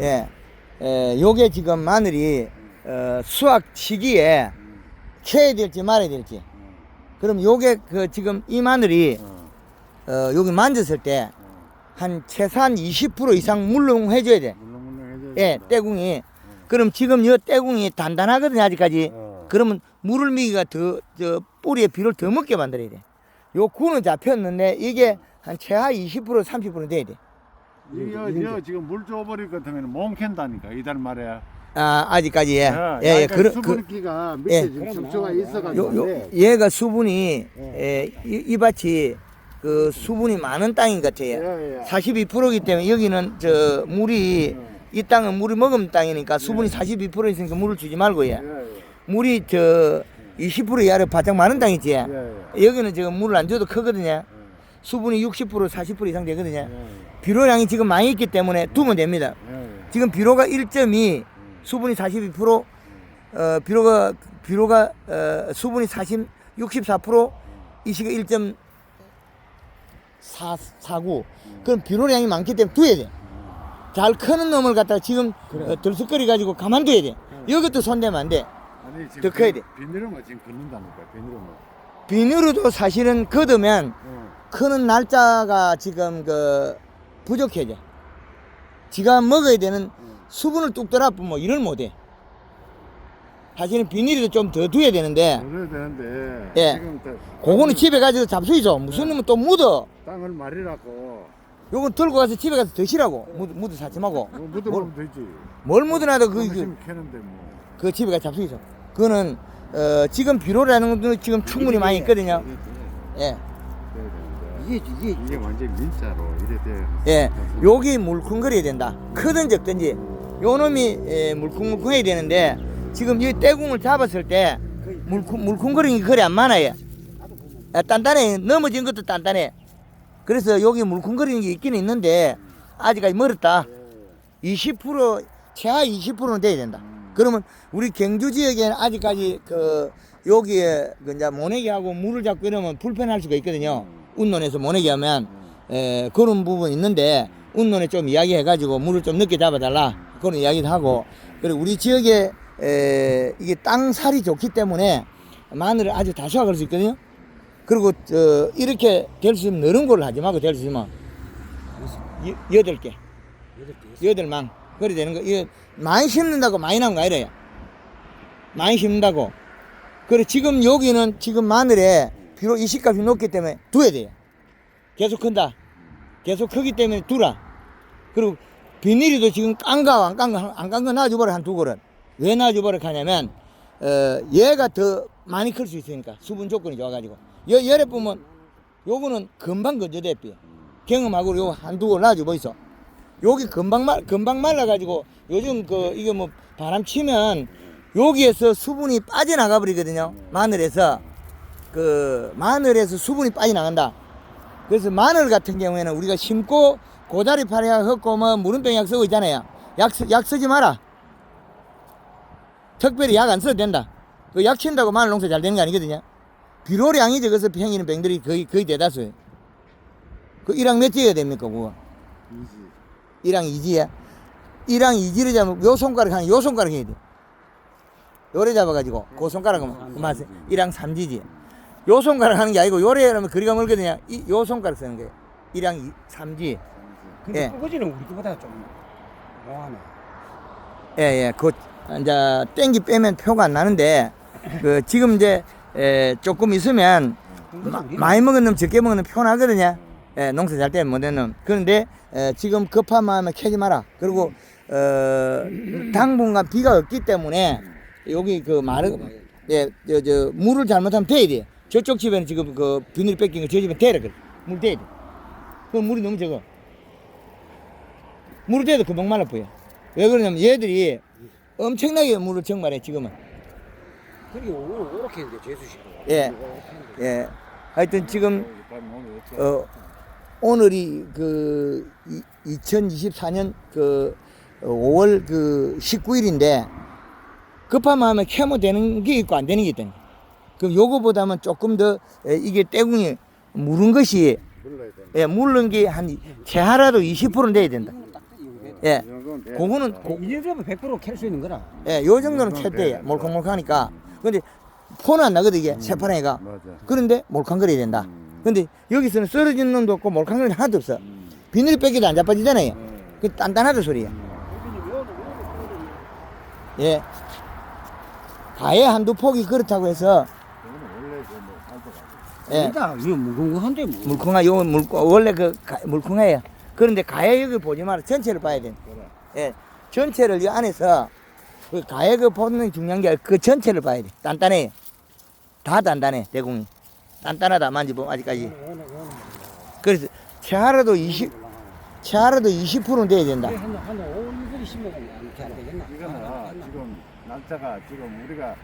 예, 에, 요게 지금 마늘이 어, 수확 시기에 캐야 될지 말아야 될지. 그럼 요게 그 지금 이 마늘이 어, 여기 만졌을 때 한 최소한 20% 이상 물렁해줘야 돼. 물렁물렁 해줘야 예, 떼궁이. 그럼 지금 요 떼궁이 단단하거든요, 아직까지. 어. 그러면 물을 미기가 더, 저, 뿌리에 비를 더 먹게 만들어야 돼. 요 구는 잡혔는데 이게 한 최하 20% 30% 돼야 돼. 이거 이거 지금 물 줘버릴 것 같으면 못 캔다니까 이달 말에. 아, 아직까지, 예. 야, 예, 예. 그러니까 그러, 그, 수분기가 밑에 예. 지금 숙소가 있어가지고. 요, 요, 얘가 수분이, 예, 이, 이 밭이 그 수분이 많은 땅인 것 같아요. 예, 예. 42%이기 때문에 여기는 저 물이, 이 땅은 물이 먹은 땅이니까 수분이 42% 있으니까 물을 주지 말고, 예. 예, 예. 물이 저 20% 이하로 바짝 많은 땅이지. 예, 예. 여기는 지금 물을 안 줘도 크거든요. 수분이 60% 40% 이상 되거든요. 예, 비료량이 지금 많이 있기 때문에 두면 됩니다. 예, 예. 지금 비료가 1.2, 수분이 42%, 어, 비료가 비료가 어, 수분이 40, 64%, 이시가 1.49. 그럼 비료량이 많기 때문에 두야 돼. 잘 크는 놈을 갖다가 지금 어, 들쑥거리 가지고 가만둬야 돼. 이것도 손대면 안 돼. 아니 지금 더 커야 돼. 비닐로만 지금 걷는다니까 비닐로만. 비누로도 사실은 걷으면 어. 크는 날짜가 지금 그 부족해져. 지가 먹어야 되는 수분을 뚝 떨어보면 뭐 일을 못해. 사실은 비닐도 좀 더 두어야 되는데 그래야 되는데 예. 지금 그거는 집에 가서 잡수이죠. 무슨 놈은 또 묻어. 땅을 말이라고 요건 들고 가서 집에 가서 드시라고. 묻, 묻어 사지 말고. 뭐 묻어보면 되지. 뭘 묻어놔도 그, 그, 열심히 캐는데 뭐. 그 집에 가서 잡수이죠. 그거는 어, 지금 비료라는 것도 지금 충분히 많이 있거든요. 예. 이게 이게 이게 완전 민자로 이래 돼. 예, 여기 물컹거려야 된다. 크든 적든지. 요 놈이 예, 물컹물컹해야 되는데 지금 이 떼궁을 잡았을 때 물컹, 물컹거리는 게 그리 안 많아요. 아, 단단해. 넘어진 것도 단단해. 그래서 여기 물컹거리는 게 있긴 있는데 아직까지 멀었다. 20% 최하 20%는 돼야 된다. 그러면 우리 경주 지역에는 아직까지 그 여기에 그 이제 모내기하고 물을 잡고 이러면 불편할 수가 있거든요. 운논에서 모내기 하면. 에, 그런 부분 있는데 운논에 좀 이야기해가지고 물을 좀 늦게 잡아달라. 그런 이야기도 하고. 그리고 우리 지역에 에, 이게 땅살이 좋기 때문에 마늘을 아주 다수화 걸수 있거든요. 그리고 저 이렇게 될 수 있으면 너른 걸로 하지 말고 될 수 있으면 여- 여덟 개. 여덟 망 그래 되는 거. 이거 많이 심는다고 많이 나온 거 아니래요. 많이 심는다고. 그래 지금 여기는 지금 마늘에 비록 이 시값이 높기 때문에 두어야 돼요. 계속 큰다. 계속 크기 때문에 두라. 그리고 비닐이도 지금 깐가 안깐거안깐거 놔줘버려 한 두 그릇. 왜 놔줘버려 하냐면 어 얘가 더 많이 클 수 있으니까 수분 조건이 좋아가지고. 여 열에 보면 요거는 금방 건조대비 경험하고 요 한두 그릇 놔줘 있어 여기 금방 말 금방 말라가지고 요즘 그 이게 뭐 바람 치면 여기에서 수분이 빠져나가 버리거든요. 마늘에서. 그 마늘에서 수분이 빠져나간다. 그래서 마늘 같은 경우에는 우리가 심고 고다리 파리약 헛고 뭐 무름병 약 쓰고 있잖아요. 약, 쓰- 약 쓰지 마라. 특별히 약 안 써도 된다. 그 약 친다고 마늘 농사 잘 되는 게 아니거든요. 비료량이 적어서 병이는 병들이 거의 거의 대다수예요. 그 1항 몇 지어야 됩니까 그거. 1항 2지야. 1항 2지를 잡으면 요 손가락 하는 요 손가락 해야 돼. 요래 잡아가지고 그 손가락은 그만 1항 3지지. 요 손가락 하는 게 아니고 요래 하면 거리가 멀거든요. 이, 요 손가락 쓰는 거예요. 1항 3지. 근데 예. 끄거지는 우리 거보다 좀 뭐하네. 예, 예. 그, 이제, 땡기 빼면 표가 안 나는데, 그, 지금 이제, 에, 조금 있으면, 마, 많이 먹은 놈, 적게 먹은 놈표 나거든요. 예, 농사 잘 때는 놈. 그런데, 에, 지금 급한 마음에 캐지 마라. 그리고, 어, 당분간 비가 없기 때문에, 여기 그, 마르, 예, 저, 저, 물을 잘못하면 돼야 돼. 저쪽 집에는 지금 그, 비닐 뺏긴 거, 저 집에 대라 그래. 물 대야 돼. 그 물이 너무 적어. 물을 대도 금방 말라 보여. 왜 그러냐면 얘들이 엄청나게 물을 정말해 지금은. 그게 오늘 오렇게 했는데 재수식. 예. 예. 하여튼 지금 어 오늘이 그 2024년 그 5월 그 19일인데 급한 마음에 캐면 되는 게 있고 안 되는 게 있다니. 그럼 요거보다는 조금 더 에, 이게 떼궁이 물은 것이. 예, 물른 게 한 최하라도 20%는 돼야 된다. 예. 그거는 어. 고- 이 정도면 100%캘 수 있는 거라. 예, 요 정도는 그 정도는 캘때예요. 돼. 몰캉몰캉하니까. 근데 포는 안 나거든 이게 새파랑이가. 맞아. 그런데 몰캉거려야 된다. 음. 근데 여기서는 썰어지는 놈도 없고 몰캉거리는 게 하나도 없어. 음. 비늘이 뺏기도 안 자빠지잖아요. 음. 그 단단하다 소리야. 예. 가에 한두 폭이 그렇다고 해서 살도 가고. 예. 아니다. 이거 무궁무한데 뭐. 물콩아 요 물, 원래 그 가- 물콩아예요. 그런데 가해 여기 보지 마라. 전체를 봐야 돼. 그래. 예. 전체를 이 안에서 그 가해 그 보는 게 중요한 게 그 전체를 봐야 돼. 단단해. 다 단단해. 대공이. 단단하다 만져보면 아직까지. 그래서 채하라도 20 채하라도 20%는 돼야 된다. 한 한 5일 10년 이렇게 안 되겠나? 이거는 안 되겠나? 지금 날짜가 지금 우리가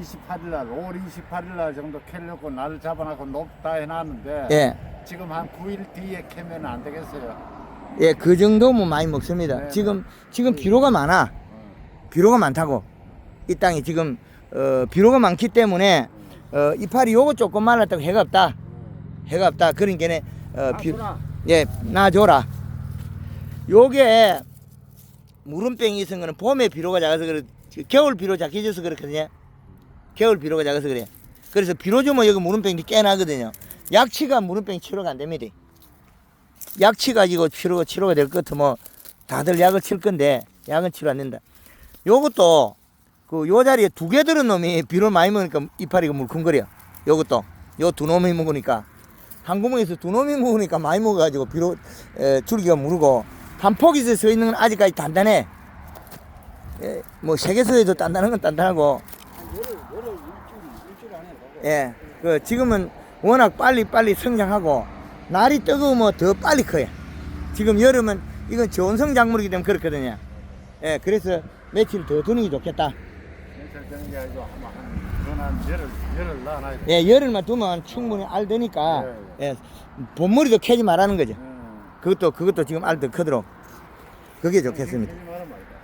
28일 날 5월 28일 날 정도 캐려고 날을 잡아놓고 높다 해놨는데 예. 지금 한 9일 뒤에 캐면 안 되겠어요. 예, 그 정도면 많이 먹습니다. 네, 지금 지금 비료가 많아. 비료가 많다고. 이 땅이 지금 어, 비료가 많기 때문에 어, 이파리 요거 조금 말랐다고 해가 없다. 해가 없다. 그러니까 어, 비, 아, 예, 놔줘라. 요게 무름병이 있은 거는 봄에 비료가 작아서 그래. 겨울 비료 작해져서 그렇거든요. 겨울 비료가 작아서 그래. 그래서 비료 주면 여기 무름병이 깨나거든요. 약치가 무름병 치료가 안 됩니다. 약치 가지고 치료가 치료가 될 것 같으면 다들 약을 칠 건데 약은 치료 안 된다. 요것도 그 요 자리에 두 개 들은 놈이 비료를 많이 먹으니까 이파리가 물컹거려. 요것도 요 두 놈이 먹으니까 한 구멍에서 두 놈이 먹으니까 많이 먹어가지고 비료 에, 줄기가 무르고 한 폭에서 서 있는 건 아직까지 단단해. 예, 뭐 세계서에도 단단한 건 단단하고. 예, 그 지금은 워낙 빨리 빨리 성장하고 날이 뜨거우면 더 빨리 커요. 지금 여름은 이건 저온성 작물이기 때문에 그렇거든요. 예, 그래서 며칠 더 두는 게 좋겠다. 아니고 아마 한 열흘 돼. 예, 열흘만 두면 충분히 알 되니까 예, 봄머리도 캐지 말라는 거죠. 음. 그것도 그것도 지금 알더 크도록 그게 좋겠습니다.